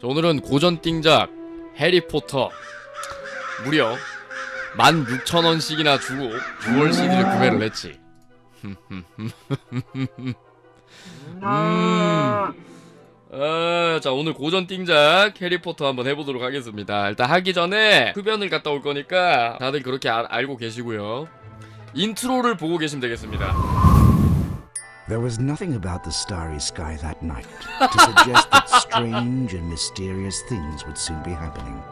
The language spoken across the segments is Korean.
자, 오늘은 고전 띵작 해리포터 무려 16,000원씩이나 주고 6월 CD를 구매를 했지. 음. 아, 자 오늘 고전 띵작 해리포터 한번 해보도록 하겠습니다. 일단 하기 전에 흡연을 갔다 올 거니까 다들 그렇게 아- 알고 계시고요. 인트로를 보고 계시면 되겠습니다. There was nothing about the starry sky that night to suggest that strange and mysterious things would soon be happening.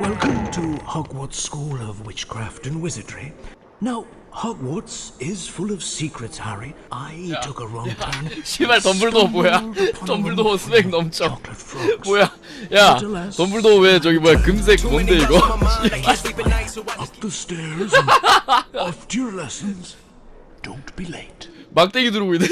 Welcome to Hogwarts School of Witchcraft and Wizardry. Now, Hogwarts is full of secrets, Harry. I took a wrong turn. 씨발 덤블도어 뭐야? 덤블도어 스펙 넘쳐. 뭐야? 야, 덤블도어 왜 저기 뭐야 금색 뭔데 이거? Up the stairs off to your lessons. Don't be late. 막대기 들고 있네.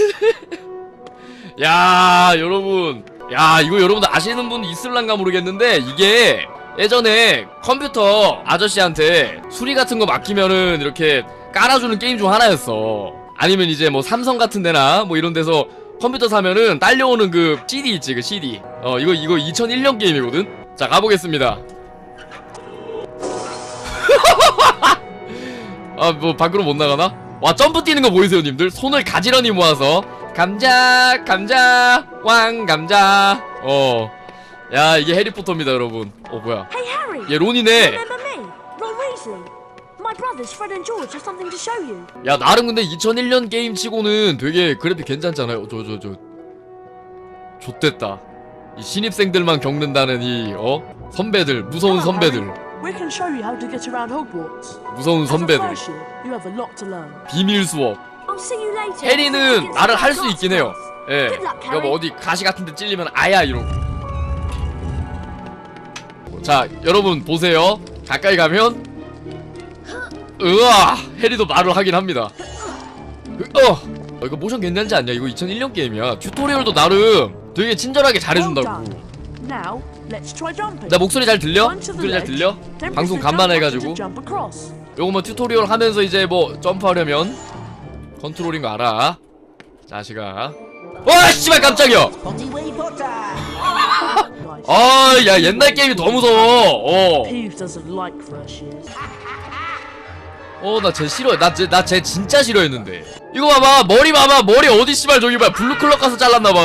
야, 여러분. 야, 이거 여러분들 아시는 분 있을란가 모르겠는데 이게 예전에 컴퓨터 아저씨한테 수리 같은 거 맡기면은 이렇게 깔아주는 게임 중 하나였어. 아니면 이제 뭐 삼성 같은 데나 뭐 이런 데서 컴퓨터 사면은 딸려오는 그 CD 있지, 그 CD. 어, 이거 이거 2001년 게임이거든. 자, 가보겠습니다. 아, 뭐 밖으로 못 나가나? 와, 점프 뛰는 거 보이세요, 님들? 손을 가지런히 모아서 감자, 감자, 왕 감자. 어. 야, 이게 해리포터입니다, 여러분. 어, 뭐야? 얘 론이네. My brothers Fred and George have something to show you. 야, 나름 근데 2001년 게임 치고는 되게 그래픽 괜찮잖아요. 저, 저, 저. 좆됐다. 이 신입생들만 겪는다는 이, 어? 선배들, 무서운 Come on, 선배들. Harry. We can show you how to get around Hogwarts. 무서운 As a 선배들. first year, you have a lot to learn. 비밀 수업. I'll see you later. 해리는 말을 할수 있긴 해요. 예. 그러니까 뭐 어디 가시 같은 데 찔리면 아야 이러고. 자, 여러분 보세요. 가까이 가면 으아! 해리도 말을 하긴 합니다. 으, 어. 어, 이거 모션 괜찮지 않냐? 이거 2001년 게임이야. 튜토리얼도 나름 되게 친절하게 잘해준다고. 나 목소리 잘 들려? 목소리 잘 들려? 방송 간만에 해가지고. 요거 뭐 튜토리얼 하면서 이제 뭐 점프하려면 컨트롤인 거 알아 자식아 와 씨발 깜짝이야 Right. 아야 옛날 게임이 더 무서워. 어 어 나 쟤 싫어해. 나쟤나쟤 진짜 싫어했는데. 이거 봐봐. 머리 봐봐. 머리 어디 씨발 저기 봐 블루클럽 가서 잘랐나봐.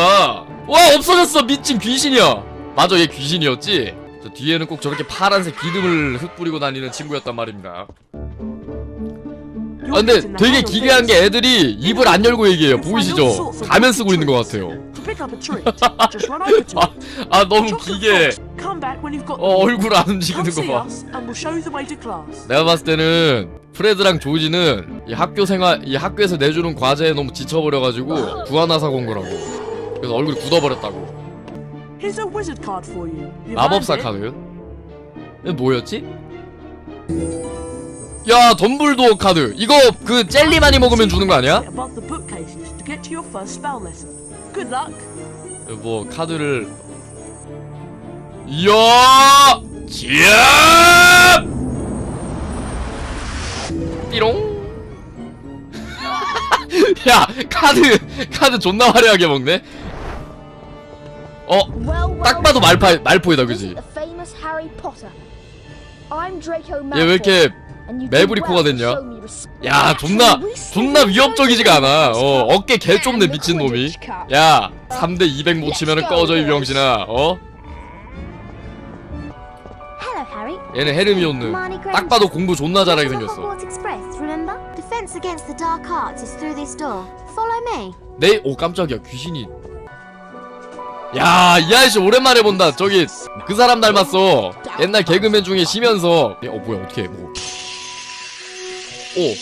와 없어졌어. 미친 귀신이야. 맞아 얘 귀신이었지? 저 뒤에는 꼭 저렇게 파란색 기름을 흩뿌리고 다니는 친구였단 말입니다. 아 근데 되게 기괴한 게 애들이 입을 안 열고 얘기해요. 보이시죠? 가면 쓰고 있는 것 같아요. 아. 아 너무 got 어. 얼굴 안 움직이는 거봐. to class. 내가 봤을 때는 프레드랑 조지는 이 학교 생활 이 학교에서 내주는 과제에 너무 지쳐버려가지고 구하나사 온 거라고 그래서 얼굴이 굳어버렸다고 Here's a wizard card for you. You've 마법사 it. 카드 이게 뭐였지? 야 덤블도어 카드 이거 그 젤리 많이 먹으면 주는 거 아니야? Above the bookcases to get to your first spell lesson. Good luck. 뭐 카드를 이야 지압 야 카드 카드 존나 화려하게 먹네 어 딱 봐도 말파 말포이다 그지 얘 왜 이렇게 to 됐냐? 야 존나 존나 위협적이지가 않아 어 어깨 개 좁네 미친놈이 야 3대 200 못 치면은 꺼져 이 병신아 어. 얘는 헤르미온느 딱 봐도 공부 존나 잘하게 생겼어? Defense against the dark arts is through this door. Follow me. 네? 오 깜짝이야 귀신이 야 이 아저씨 오랜만에 본다 저기 그 사람 닮았어 옛날 개그맨 중에 쉬면서 어 뭐야 어떻게 뭐. 오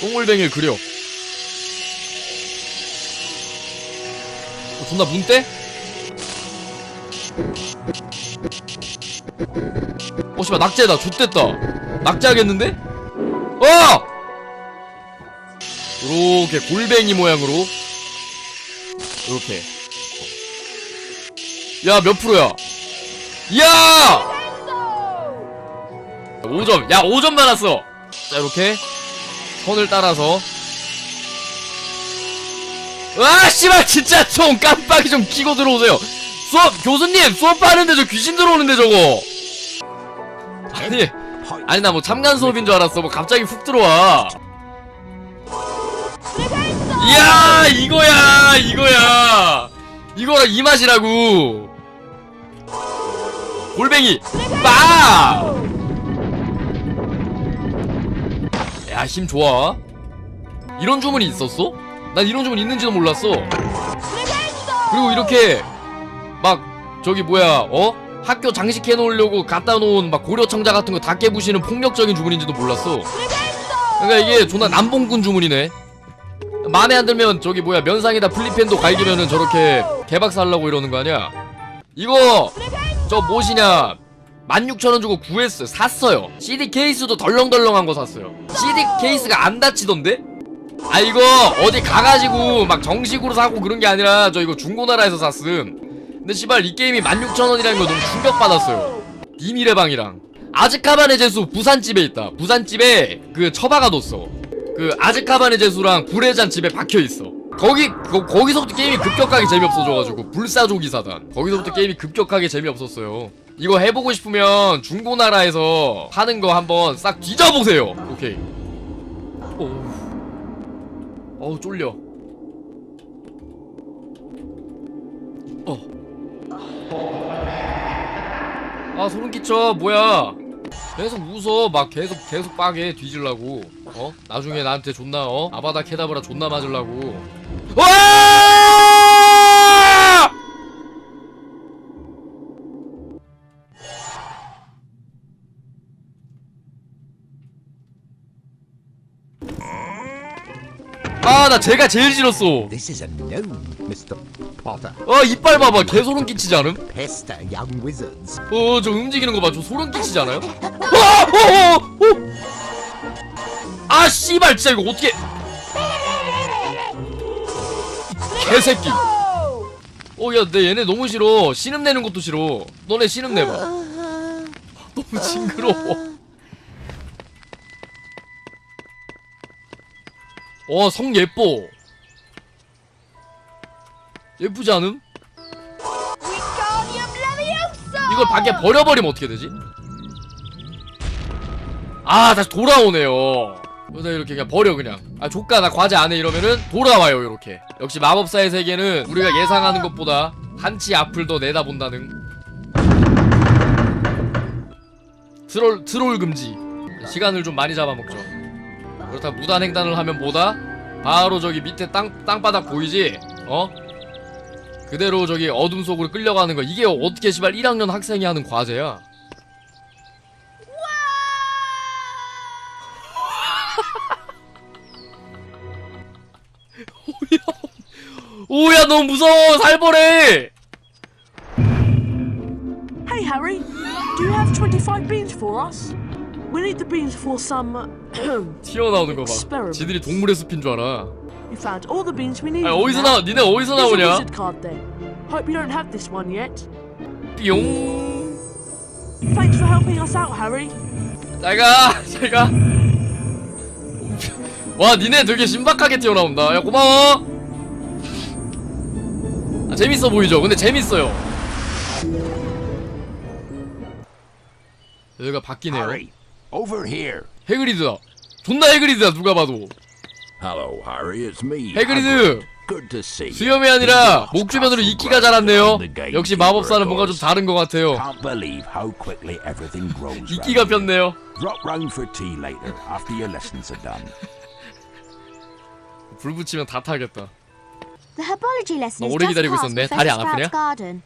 똥물뱅이를 그려 어, 존나 문대? 어 씨발 낙제다 좆됐다 낙제하겠는데? 어! 요렇게 골뱅이 모양으로. 요렇게. 야 몇 프로야? 이야! 5점. 야 5점 받았어. 자 이렇게. 선을 따라서. 와 씨발 진짜 좀 깜빡이 좀 키고 들어오세요. 수업 교수님 수업하는데 저 귀신 들어오는데 저거. 아니 아니 나 뭐 참관 수업인 줄 알았어. 뭐 갑자기 훅 들어와 이야 이거야 이거야 이거랑 이 맛이라고 골뱅이 빠! 야힘 좋아 이런 주문이 있었어? 난 이런 주문 있는지도 몰랐어 그리고 이렇게 막 저기 뭐야 어? 학교 장식해 놓으려고 갖다 놓은 막 고려청자 같은 거 다 깨부시는 폭력적인 주문인지도 몰랐어 그러니까 이게 존나 남봉꾼 주문이네 마음에 안 들면 저기 뭐야 면상에다 플리펜도 갈기면은 저렇게 개박사 하려고 이러는 거 아니야? 이거 저 무엇이냐? 16,000원 주고 구했어요 샀어요. CD 케이스도 덜렁덜렁한 거 샀어요. CD 케이스가 안 닫히던데? 아 이거 어디 가가지고 막 정식으로 사고 그런 게 아니라 저 이거 중고나라에서 샀음. 근데 씨발 이 게임이 16,000원이라는 거 너무 충격받았어요. 비밀의 방이랑. 아즈카반의 제수 부산집에 있다. 부산집에 그 처박아 뒀어 그 아즈카반의 제수랑 불의 잔 집에 박혀 있어. 거기 거, 거기서부터 게임이 급격하게 재미없어져가지고 불사조기 사단. 거기서부터 게임이 급격하게 재미없었어요. 이거 해보고 싶으면 중고나라에서 파는 거 한번 싹 뒤져보세요. 오케이. 어우 어우 쫄려. 어. 아 소름 끼쳐. 뭐야 계속 웃어. 막 계속 계속 빠게 뒤질라고. 어? 나중에 나한테 존나 어? 아바다 케다브라 존나 맞으려고. 와 아나 제가 제일 싫었어 This is a gnome, Mr. Potter. 아 이빨 봐봐 개 소름 끼치지 않음? Pester young wizards. 어, 저 움직이는 거 봐. 저 소름 끼치지 않아요? 와! 어, 어, 어! 아, 씨발, 진짜 이거 어떻게. 개새끼. 어, 야, 내 얘네 너무 싫어. 신음 내는 것도 싫어. 너네 신음 내봐. 너무 징그러워. 와, 성 예뻐. 예쁘지 않음? 이걸 밖에 버려버리면 어떻게 되지? 아 다시 돌아오네요. 그래서 이렇게 그냥 버려 그냥. 아 조카 나 과제 안 해. 이러면은 돌아와요 이렇게. 역시 마법사의 세계는 우리가 예상하는 것보다 한치 앞을 더 내다본다는. 트롤 트롤 금지. 시간을 좀 많이 잡아먹죠 그렇다 무단 횡단을 하면 뭐다? 바로 저기 밑에 땅 땅바닥 보이지? 어? 그대로 저기 어둠 속으로 끌려가는 거 이게 어떻게 씨발 1학년 학생이 하는 과제야 오야 너무 무서워 살벌해 Hey, Harry. Do you have 25 beans for us? We need the beans for some. uh, 튀어나오는 거 봐 Experiment. 지들이 동물의 숲인 줄 알아 we found all the beans we need. 아니 어디서 나와 니네 어디서 Here's a 나오냐 wizard card then. Hope you don't have this one yet. 뿅 Thanks for helping us out, Harry. 잘가 잘가 와 니네 되게 신박하게 튀어나온다 야 고마워 아 재밌어 보이죠 근데 재밌어요 여기가 바뀌네요 Harry, over here. 해그리드다 존나 해그리드다 누가 봐도 Hello, Harry. It's me. 해그리드. Good to see you. 수염이 아니라 목 주변으로 이끼가 자랐네요 역시 마법사는 뭔가 좀 다른 것 같아요 Can't believe how quickly everything grows. 이끼가 round 폈네요 here. Drop round for tea later after your lessons are done. 불 붙이면 다 타겠다 The herbology lesson 너 is 오래 just 기다리고 past 있었네. Professor 다리 안 아프냐? Sprout's garden.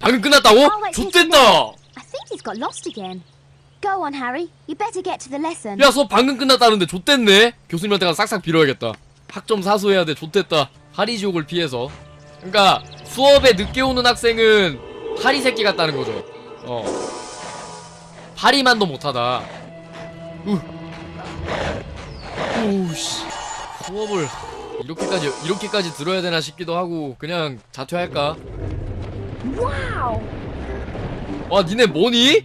방금 끝났다고? I'll wait till 좆됐다 tomorrow. I think he's got lost again. Go on, Harry. You better get to the lesson. 야 수업 방금 끝났다는데 좆됐네. 교수님한테 가서 싹싹 빌어야겠다. 학점 사수해야 돼. 좆됐다. 하리 지옥을 피해서. 그러니까 수업에 늦게 오는 학생은 하리 새끼 같다는 거죠. 어. 하리만도 못하다. 우. 우씨. 수업을 이렇게까지 이렇게까지 들어야 되나 싶기도 하고 그냥 자퇴할까? Wow! 와 니네 뭐니?